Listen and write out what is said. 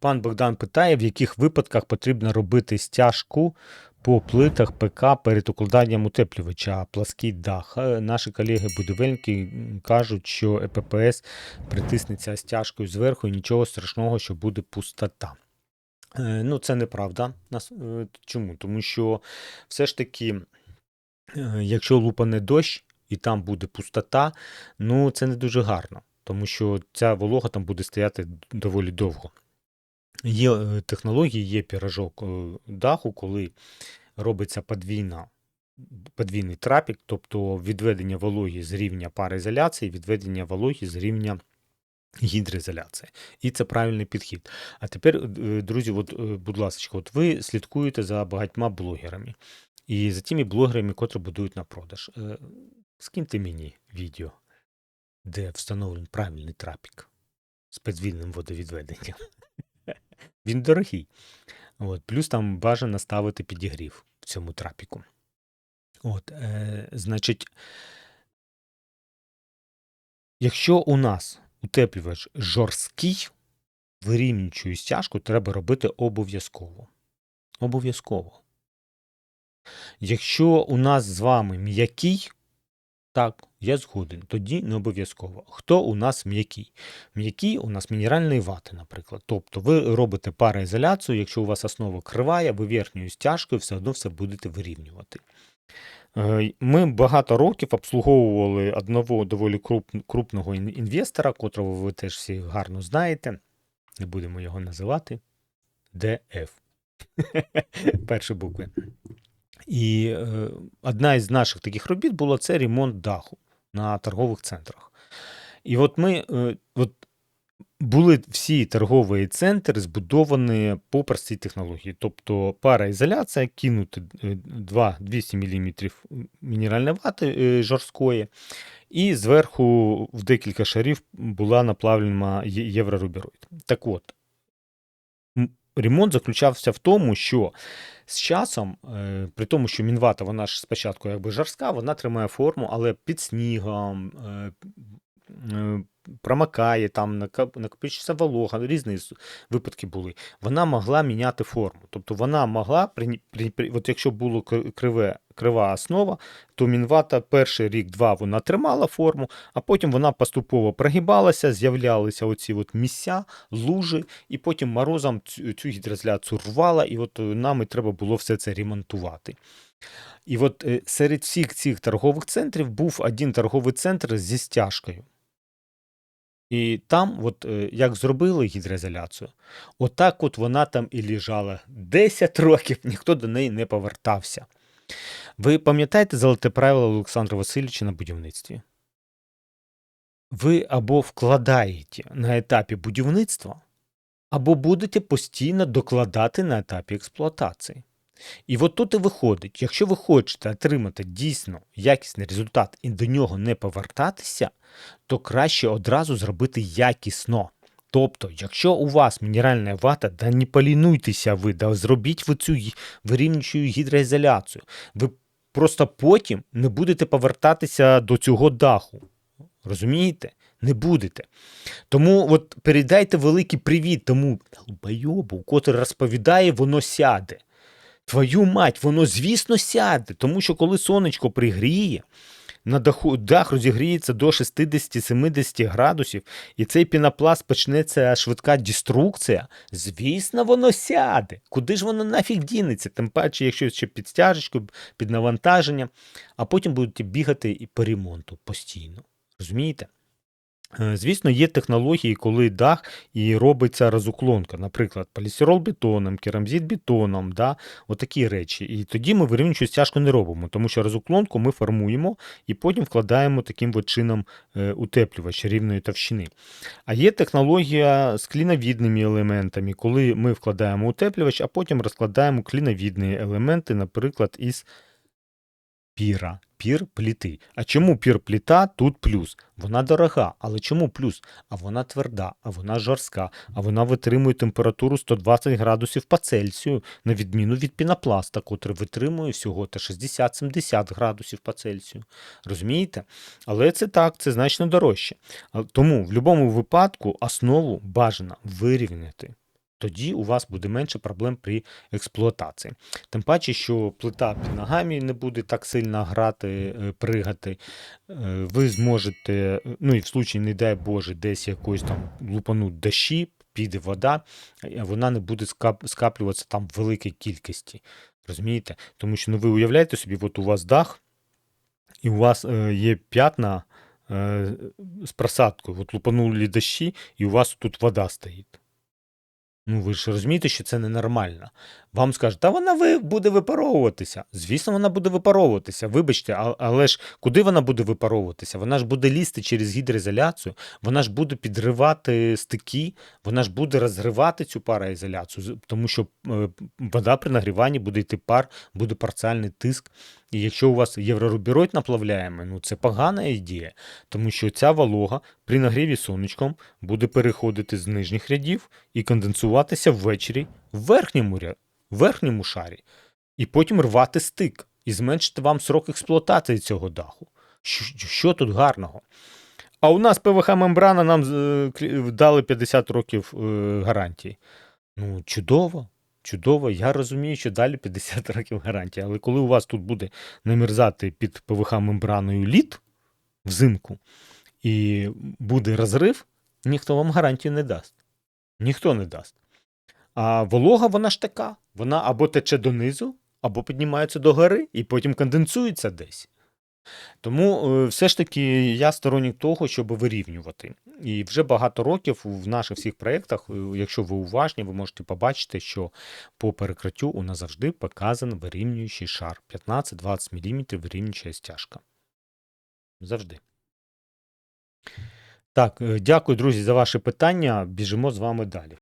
Пан Богдан питає, в яких випадках потрібно робити стяжку по плитах ПК перед укладанням утеплювача, плаский дах. Е, Наші колеги-будівельники кажуть, що ЕППС притиснеться стяжкою зверху і нічого страшного, що буде пустота. Е, Ну, це неправда. Е, Чому? Тому що все ж таки, якщо лупане дощ і там буде пустота, ну це не дуже гарно, тому що ця волога там буде стояти доволі довго. Є е, технології, є піражок е, даху, коли робиться подвійна, подвійний трапік, тобто відведення вологі з рівня пароізоляції, відведення вологі з рівня гідроізоляції. І це правильний підхід. А тепер, е, друзі, от, будь ласка, от ви слідкуєте за багатьма блогерами і за тими блогерами, котрі будують на продаж. Скиньте мені відео, де встановлений правильний трапік з подвійним водовідведенням. Він дорогий. От, плюс там бажано ставити підігрів в цьому трапіку. От, е, значить, якщо у нас утеплювач жорсткий, вирівнюючу стяжку треба робити обов'язково. Обов'язково. Якщо у нас з вами м'який, так, я згоден, тоді не обов'язково. Хто у нас м'який? М'який у нас мінеральної вати, наприклад. Тобто ви робите пароізоляцію, якщо у вас основа криває, ви верхньою стяжкою все одно все будете вирівнювати. Е, Ми багато років обслуговували одного доволі крупного інвестора, котрого ви теж всі гарно знаєте. Не будемо його називати. ДФ. Перші букви. І е, одна із наших таких робіт була це ремонт даху на торгових центрах. І от ми е, от були всі торгові центри збудовані по простій технології. Тобто пароізоляція, кинути е, 2 200 мм мінеральної вати е, жорсткої, і зверху в декілька шарів була наплавлена єврорубероїд. Так от, ремонт заключався в тому, що з часом, е, при тому, що мінвата, вона ж спочатку якби жорстка, вона тримає форму, але під снігом, е, е, промакає, там накопичується волога, різні випадки були. Вона могла міняти форму. Тобто вона могла, при, при, при, от якщо було криве, крива основа, то мінвата перший рік-два вона тримала форму, а потім вона поступово прогибалася, з'являлися оці от місця, лужи, і потім морозом цю, цю гідроізоляцію рвала, і от е, нам і треба було все це ремонтувати. І от е, серед всіх цих торгових центрів був один торговий центр зі стяжкою. І там, от е, як зробили гідроізоляцію, отак от вона там і лежала 10 років, ніхто до неї не повертався. Ви пам'ятаєте золоте правило Олександра Васильовича на будівництві? Ви або вкладаєте на етапі будівництва, або будете постійно докладати на етапі експлуатації. І от тут і виходить, якщо ви хочете отримати дійсно якісний результат і до нього не повертатися, то краще одразу зробити якісно. Тобто, якщо у вас мінеральна вата, да не полінуйтеся ви, да зробіть ви цю вирівнюючу гідроізоляцію. Ви просто потім не будете повертатися до цього даху. Розумієте? Не будете. Тому от передайте великий привіт тому долбойобу, котрий розповідає, воно сяде. Твою мать, воно, звісно, сяде, тому що коли сонечко пригріє, на даху, дах розігріється до 60-70 градусів, і цей пінопласт почнеться швидка деструкція, звісно, воно сяде. Куди ж воно нафіг дінеться? Тим паче, якщо ще під стяжечкою, під навантаженням, а потім будете бігати і по ремонту постійно. Розумієте? Е, Звісно, є технології, коли дах і робиться розуклонка, наприклад, полістирол бетоном, керамзит бетоном, да, отакі речі. І тоді ми вирівнюючу стяжку не робимо, тому що розуклонку ми формуємо і потім вкладаємо таким от чином е, утеплювач рівної товщини. А є технологія з кліновідними елементами, коли ми вкладаємо утеплювач, а потім розкладаємо кліновідні елементи, наприклад, із піра, пір пліти. А чому пір пліта тут плюс? Вона дорога, але чому плюс? А вона тверда, а вона жорстка, а вона витримує температуру 120 градусів по Цельсію, на відміну від пінопласта, котрий витримує всього та 60-70 градусів по Цельсію. Розумієте? Але це так, це значно дорожче. Тому в будь-якому випадку основу бажано вирівняти. Тоді у вас буде менше проблем при експлуатації. Тим паче, що плита під ногами не буде так сильно грати, е, пригати. Е, Ви зможете, ну і в случаї, не дай Боже, десь якось там лупануть дощі, піде вода, вона не буде скаплюватися там в великій кількості. Розумієте? Тому що ну, ви уявляєте собі, от у вас дах, і у вас е, є п'ятна з просадкою. От лупанули дощі, і у вас тут вода стоїть. Ну, ви ж розумієте, що це ненормально. Вам скажуть, та вона ви, буде випаровуватися. Звісно, вона буде випаровуватися. Вибачте, а- але ж куди вона буде випаровуватися? Вона ж буде лізти через гідроізоляцію, вона ж буде підривати стики, вона ж буде розривати цю пароізоляцію, тому що е, вода при нагріванні буде йти пар, буде парціальний тиск. І якщо у вас єврорубіроїд наплавляємо, ну це погана ідея, тому що ця волога при нагріві сонечком буде переходити з нижніх рядів і конденсуватися ввечері в верхньому, ря... в верхньому шарі, і потім рвати стик і зменшити вам срок експлуатації цього даху. Що, тут гарного? А у нас ПВХ-мембрана нам е, дали 50 років е, гарантії. Ну, чудово, чудово. Я розумію, що далі 50 років гарантії. Але коли у вас тут буде намерзати під ПВХ-мембраною лід взимку і буде розрив, ніхто вам гарантію не дасть. Ніхто не дасть. А волога, вона ж така. Вона або тече донизу, або піднімається до гори і потім конденсується десь. Тому е, все ж таки я сторонник того, щоб вирівнювати. І вже багато років в наших всіх проєктах, е, якщо ви уважні, ви можете побачити, що по перекриттю у нас завжди показан вирівнюючий шар 15-20 мм вирівнююча стяжка. Завжди. Так, е, дякую, друзі, за ваші питання. Біжимо з вами далі.